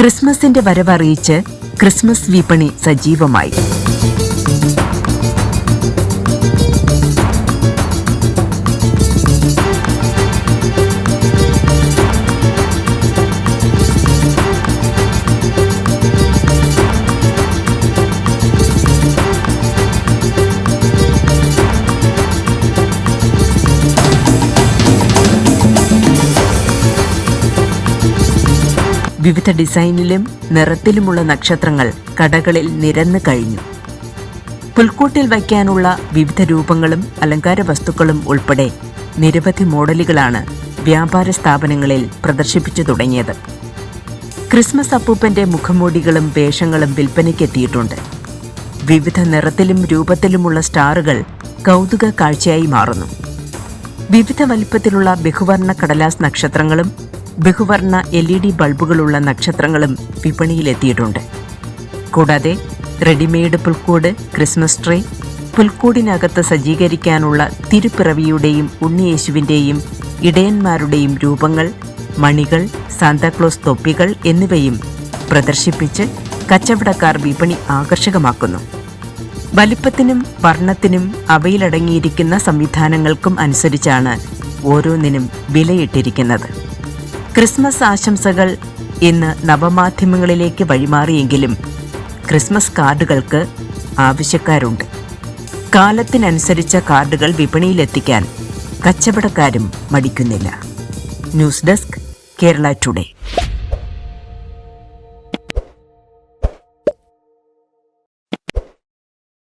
ക്രിസ്മസിന്റെ വരവറിയിച്ച് ക്രിസ്മസ് വിപണി സജീവമായി. വിവിധ ഡിസൈനിലും നിറത്തിലുമുള്ള നക്ഷത്രങ്ങൾ കടകളിൽ നിരന്നു കഴിഞ്ഞു. പുൽക്കൂട്ടിൽ വയ്ക്കാനുള്ള വിവിധ രൂപങ്ങളും അലങ്കാര വസ്തുക്കളും ഉൾപ്പെടെ നിരവധി മോഡലുകളാണ് വ്യാപാര സ്ഥാപനങ്ങളിൽ പ്രദർശിപ്പിച്ചു തുടങ്ങിയത്. ക്രിസ്മസ് അപ്പൂപ്പന്റെ മുഖമോടികളും വേഷങ്ങളും വിൽപ്പനയ്ക്കെത്തിയിട്ടുണ്ട്. വിവിധ നിറത്തിലും രൂപത്തിലുമുള്ള സ്റ്റാറുകൾ കൗതുക കാഴ്ചയായി മാറുന്നു. വിവിധ വലിപ്പത്തിലുള്ള ബഹുവർണ കടലാസ് നക്ഷത്രങ്ങളും ബഹുവർണ എൽ ഇ ഡി ബൾബുകളുള്ള നക്ഷത്രങ്ങളും വിപണിയിലെത്തിയിട്ടുണ്ട്. കൂടാതെ റെഡിമെയ്ഡ് പുൽക്കൂട് ക്രിസ്മസ് ട്രീ പുൽക്കൂടിനകത്ത് സജ്ജീകരിക്കാനുള്ള തിരുപ്പിറവിയുടെയും ഉണ്ണിയേശുവിന്റെയും ഇടയന്മാരുടെയും രൂപങ്ങൾ മണികൾ സാന്താക്ലോസ് തൊപ്പികൾ എന്നിവയും പ്രദർശിപ്പിച്ച് കച്ചവടക്കാർ വിപണി ആകർഷകമാക്കുന്നു. വലിപ്പത്തിനും വർണത്തിനും അവയിലടങ്ങിയിരിക്കുന്ന സംവിധാനങ്ങൾക്കും അനുസരിച്ചാണ് ഓരോന്നിനും വിലയിട്ടിരിക്കുന്നത്. ക്രിസ്മസ് ആശംസകൾ ഇന്ന് നവമാധ്യമങ്ങളിലേക്ക് വഴിമാറിയെങ്കിലും ക്രിസ്മസ് കാർഡുകൾക്ക് ആവശ്യക്കാരുണ്ട്. കാലത്തിനനുസരിച്ച കാർഡുകൾ വിപണിയിലെത്തിക്കാൻ കച്ചവടക്കാരും മടിക്കുന്നില്ല. News desk Kerala today.